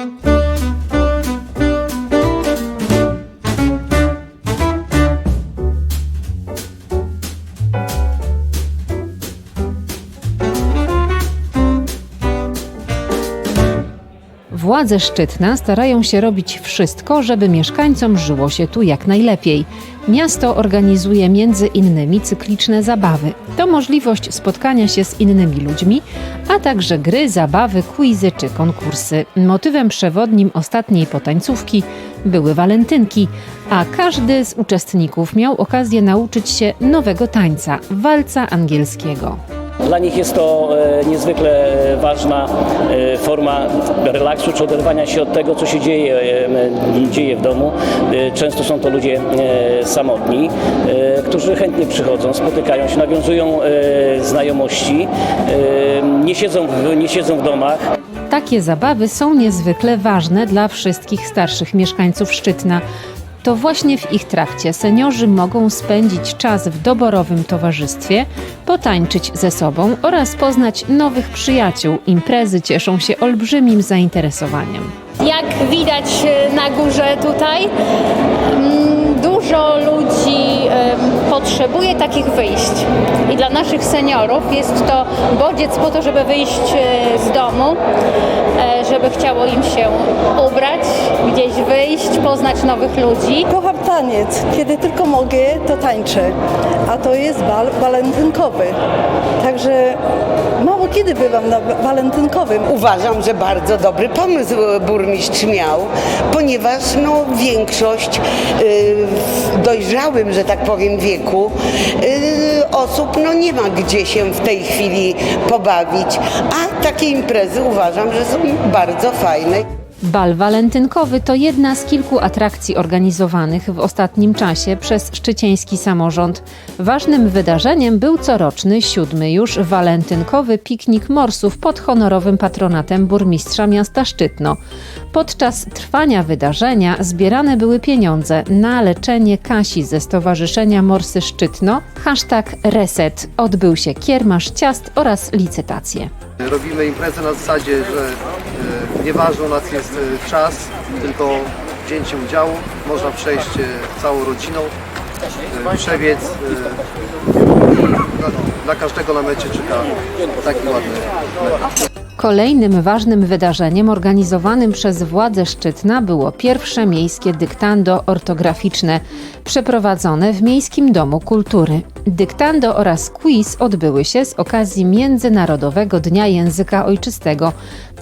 Thank you. Władze Szczytna starają się robić wszystko, żeby mieszkańcom żyło się tu jak najlepiej. Miasto organizuje między innymi cykliczne zabawy. To możliwość spotkania się z innymi ludźmi, a także gry, zabawy, quizy czy konkursy. Motywem przewodnim ostatniej potańcówki były walentynki, a każdy z uczestników miał okazję nauczyć się nowego tańca walca angielskiego. Dla nich jest to e, niezwykle ważna e, forma relaksu czy oderwania się od tego, co się dzieje, e, dzieje w domu. Często są to ludzie samotni, którzy chętnie przychodzą, spotykają się, nawiązują znajomości, nie siedzą w, nie siedzą w domach. Takie zabawy są niezwykle ważne dla wszystkich starszych mieszkańców Szczytna. To właśnie w ich trakcie seniorzy mogą spędzić czas w doborowym towarzystwie, potańczyć ze sobą oraz poznać nowych przyjaciół. Imprezy cieszą się olbrzymim zainteresowaniem. Jak widać e, na górze tutaj, mm, dużo ludzi em, potrzebuje takich wyjść. I dla naszych seniorów jest to bodziec po to, żeby wyjść e, z domu, żeby chciało im się ubrać, gdzieś wyjść, poznać nowych ludzi. Kocham taniec. Kiedy tylko mogę, to tańczę. A to jest bal walentynkowy. Także mało kiedy bywam na wa- walentynkowym. Uważam, że bardzo dobry pomysł burmistrz miał, ponieważ no, większość y, w dojrzałym, że tak powiem, wieku y, osób no, nie ma gdzie się w tej chwili pobawić, a takie imprezy uważam, że są bardzo fajne. Bal walentynkowy to jedna z kilku atrakcji organizowanych w ostatnim czasie przez szczycieński samorząd. Ważnym wydarzeniem był coroczny, siódmy już walentynkowy piknik morsów pod honorowym patronatem burmistrza miasta Szczytno. Podczas trwania wydarzenia zbierane były pieniądze na leczenie Kasi ze Stowarzyszenia Morsy Szczytno. Hashtag Reset. Odbył się kiermasz ciast oraz licytacje. Robimy imprezę na zasadzie, że nieważne u nas jest e, czas, tylko wzięcie udziału. Można przejść e, całą rodziną, e, przebiec. e, Dla, każdego na mecie czeka taki ładny mecz. Kolejnym ważnym wydarzeniem organizowanym przez władze Szczytna było pierwsze miejskie dyktando ortograficzne, przeprowadzone w Miejskim Domu Kultury. Dyktando oraz quiz odbyły się z okazji Międzynarodowego Dnia Języka Ojczystego.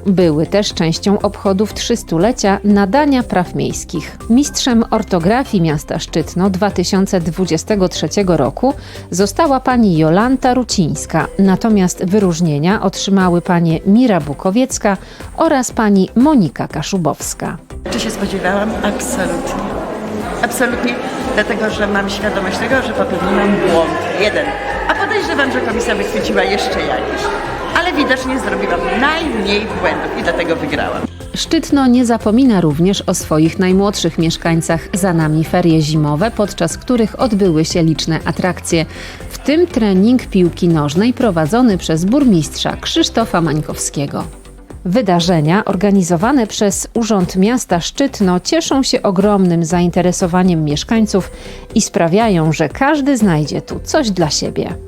Były też częścią obchodów 300-lecia nadania praw miejskich. Mistrzem ortografii miasta Szczytno 2023 roku została pani Jolanta Rucińska, natomiast wyróżnienia otrzymały panie Mira Bukowiecka oraz pani Monika Kaszubowska. Czy się spodziewałam? Absolutnie. Absolutnie, dlatego że mam świadomość tego, że popełniłam błąd. Jeden. A podejrzewam, że komisja wychwyciła jeszcze jakiś. Ale widocznie zrobiłam najmniej błędów i dlatego wygrałam. Szczytno nie zapomina również o swoich najmłodszych mieszkańcach. Za nami ferie zimowe, podczas których odbyły się liczne atrakcje, w tym trening piłki nożnej prowadzony przez burmistrza Krzysztofa Mańkowskiego. Wydarzenia organizowane przez Urząd Miasta Szczytno cieszą się ogromnym zainteresowaniem mieszkańców i sprawiają, że każdy znajdzie tu coś dla siebie.